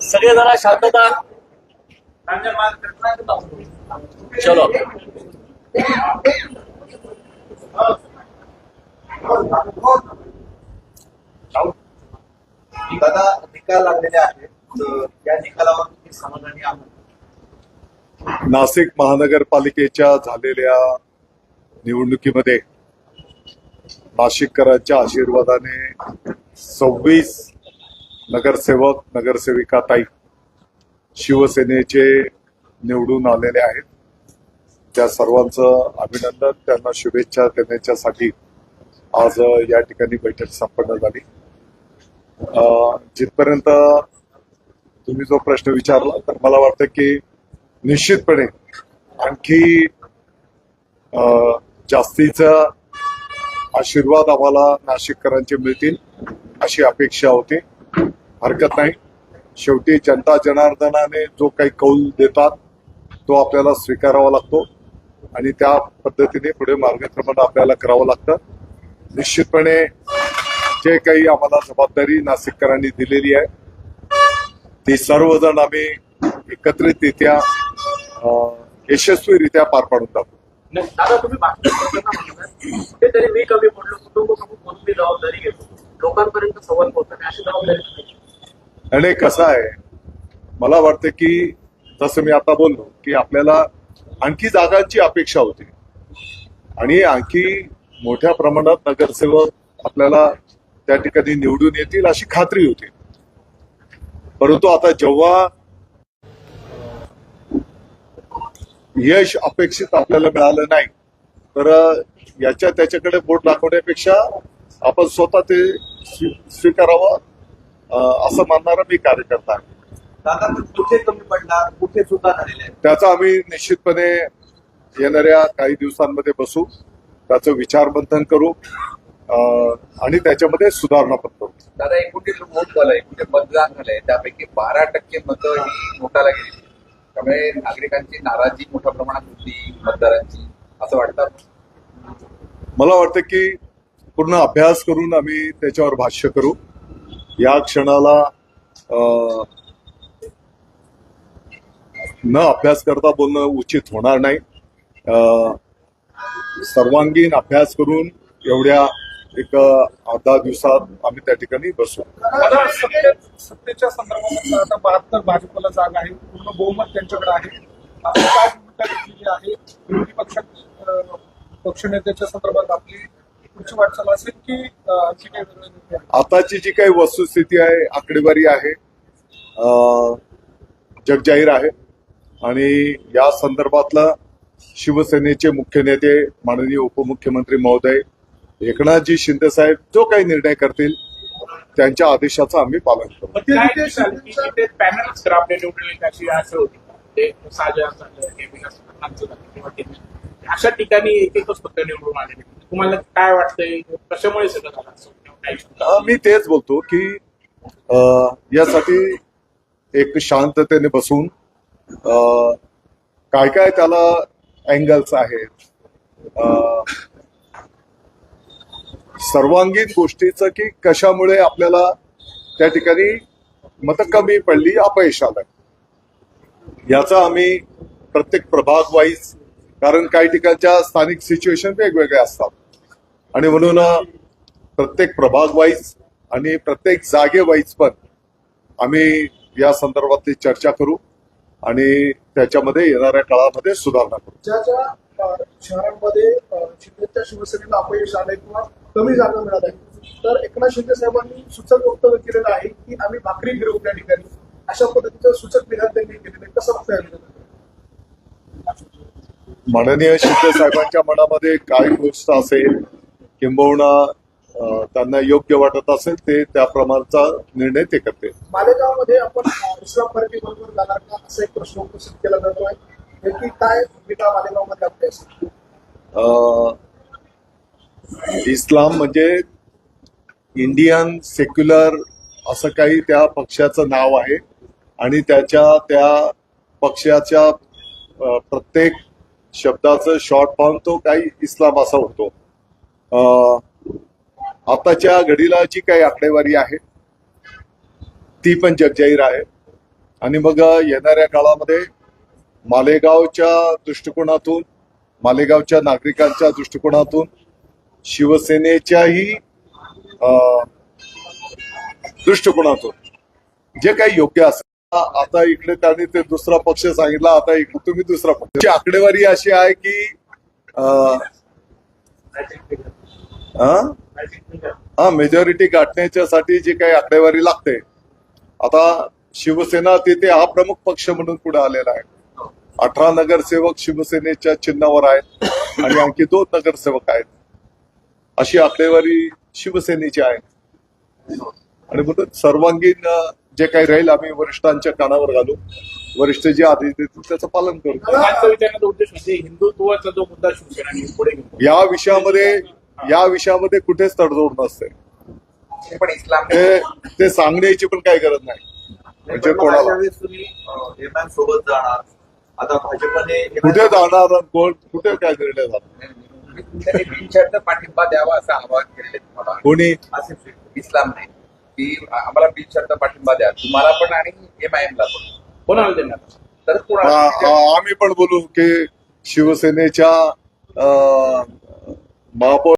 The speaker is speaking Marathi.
सगळे जरा शांतता. चलो. दादा निकाल लागलेले आहेत. तर या निकालावर तुम्ही समाधानी आहात? नाशिक महानगरपालिकेच्या झालेल्या निवडणुकीमध्ये नाशिककरांच्या आशीर्वादाने सव्वीस नगरसेवक नगरसेविका ताई शिवसेनेचे निवडून आलेले आहेत. त्या सर्वांचं अभिनंदन त्यांना शुभेच्छा देण्याच्यासाठी आज या ठिकाणी बैठक संपन्न झाली. जिथपर्यंत तुम्ही जो प्रश्न विचारला तर मला वाटतं की निश्चितपणे आणखी जास्तीचा आशीर्वाद आम्हाला नाशिककरांचे मिळतील अशी अपेक्षा होती. हरकत नाही. शेवटी जनता जनार्दनाने जो काही कौल देतात तो आपल्याला स्वीकारावा लागतो आणि त्या पद्धतीने पुढे मार्गक्रमण आपल्याला करावं लागतं. निश्चितपणे जे काही आम्हाला जबाबदारी नाशिककरांनी दिलेली आहे ती सर्वजण आम्ही एकत्रितरित्या यशस्वीरित्या पार पाडून टाकू. दादा तुम्ही कुठेतरी मी कमी पडलो कुटुंब कमी म्हणून मी जबाबदारी घेतो? लोकांपर्यंत संवाद पोहोचणे अशी जबाबदारी आणि कसं आहे मला वाटतं की जसं मी आता बोललो की आपल्याला आणखी जागांची अपेक्षा होती. आणि आणखी मोठ्या प्रमाणात नगरसेवक आपल्याला त्या ठिकाणी निवडून येतील अशी खात्री होती. परंतु आता जेव्हा यश अपेक्षित आपल्याला मिळालं नाही तर याच्या त्याच्याकडे बोट दाखवण्यापेक्षा आपण स्वतः ते स्वीकारावं. असं मानणारा मी कार्यकर्ता आहे. दादा पण कुठे कमी पडणार कुठे आहेत? त्याचा आम्ही निश्चितपणे येणाऱ्या काही दिवसांमध्ये बसू त्याचं विचारमंथन करू अं, आणि त्याच्यामध्ये सुधारणा पण करू. दादा एकोणतीस वोट झालंय म्हणजे मतदान झालंय? त्यापैकी बारा टक्के मतं ही नोटाला गेली. त्यामुळे नागरिकांची नाराजी मोठ्या प्रमाणात होती मतदारांची. असं वाटतं? मला वाटतं की पूर्ण अभ्यास करून आम्ही त्याच्यावर भाष्य करू. या क्षणाला अं, न अभ्यास करता बोलणं उचित होणार नाही. सर्वांगीण अभ्यास करून एवढ्या एक अर्धा दिवसात आम्ही त्या ठिकाणी बसू. सत्तेच्या संदर्भात आता बहात्तर भाजपला जागा आहे. पूर्ण बहुमत त्यांच्याकडे आहे. विरोधी पक्ष पक्षनेत्याच्या संदर्भात आपली पुढची वाटचाल असेल की अं, आणखी काही वेगळे निर्णय आहेत? आताची जी काही वस्तुस्थिती आहे आकडेवारी आहे अं, जगजाहीर आहे. आणि या संदर्भातला शिवसेनेचे मुख्य नेते माननीय उपमुख्यमंत्री महोदय एकनाथजी शिंदे साहेब जो काही निर्णय करतील त्यांच्या आदेशाचं आम्ही पालन करू. मग ते काय जिथे दिसाल की शिंदेचं- तिथे पॅनल्स आपले निवडून येईल अशी आशा होती. ते साजा झालं हे विकास करण्याचं झालं किंवा ते अशा ठिकाणी एक एकच फक्त निवडून आलेले तुम्हाला काय वाटतंय? कशामुळे सगळं झालं असं? मी तेच बोलतो की अं, यासाठी एक शांततेने बसून अं, काय काय त्याला अँगल्स आहेत अं, सर्वांगीण गोष्टीचं की कशामुळे आपल्याला त्या ठिकाणी मत कमी पडली अपयश आलं. याचा आम्ही प्रत्येक प्रभाग वाईज कारण काही ठिकाणच्या स्थानिक सिच्युएशन वेगवेगळ्या असतात. आणि म्हणून प्रत्येक प्रभाग वाईज आणि प्रत्येक जागे वाईज पण आम्ही या संदर्भातली चर्चा करू आणि त्याच्यामध्ये येणाऱ्या काळामध्ये सुधारणा करू. ज्या ज्या शहरांमध्ये शिंदेच्या शिवसेनेला अपयश आलंय किंवा कमी जागा मिळाल्या तर एकनाथ शिंदे साहेबांनी सूचक वक्तव्य केलेलं आहे की आम्ही भाकरी गिरवू त्या ठिकाणी. अशा पद्धतीचं सूचक विधान त्यांनी केलेलं आहे. कसं बघताय माननीय शिंदे साहेबांच्या मनामध्ये काय गोष्ट असेल किंबहुना त्यांना योग्य वाटत असेल ते त्याप्रमाणेचा निर्णय ते करते मालेगावमध्ये आपण इस्लाम पार्टी बरोबर जाणार का? असा एक प्रश्न उपस्थित केला जातोय. की काय भूमिका मालेगावमध्ये आपली असेल? इस्लाम म्हणजे इंडियन सेक्युलर असं काही त्या पक्षाचं नाव आहे. आणि त्याच्या त्या पक्षाच्या प्रत्येक शब्दाचं शॉर्ट फॉर्म तो काही इस्लाम असा होतो. अं, आताच्या घडीला जी काही आकडेवारी आहे ती पण जगजाहीर आहे. आणि मग येणाऱ्या काळामध्ये मालेगावच्या दृष्टिकोनातून मालेगावच्या नागरिकांच्या दृष्टिकोनातून शिवसेनेच्याही अं, दृष्टिकोनातून जे काही योग्य असेल आता इकडे त्यांनी ते दुसरा पक्ष सांगितला आता इकडे तुम्ही दुसरा पक्ष. आकडेवारी अशी आहे की हा मेजॉरिटी गाठण्याच्यासाठी जी काही आकडेवारी लागते. आता शिवसेना तिथे हा प्रमुख पक्ष म्हणून पुढे आलेला आहे. अठरा नगरसेवक शिवसेनेच्या चिन्हावर आहेत आणि आणखी दोन नगरसेवक आहेत. अशी आकडेवारी शिवसेनेची आहे. आणि म्हणून सर्वांगीण जे काही राहील आम्ही वरिष्ठांच्या कानावर घालू. वरिष्ठ जे आदेश देतील त्याचं पालन करू. उद्देश म्हणजे हिंदुत्वाचा जो मुद्दा शिवसेना पुढे या विषयामध्ये या विषयामध्ये कुठेच तडजोड नसते. ते पण इस्लाम ते ते सांगण्याची पण काही गरज नाही. म्हणजे कोणाला? सोबत जाणार. आता भाजपने कुठे जाणार कोण? कुठे काय निर्णय झाला? पाठिंबा द्यावा असं आवाहन केलेलं कोणी? शेख इस्लामने. की आम्हाला बिनशर्त पाठिंबा द्या. तुम्हाला पण आणि एमआयएमला पण. कोणाला देणार? तर आम्ही पण बोलू की शिवसेनेच्या महापौर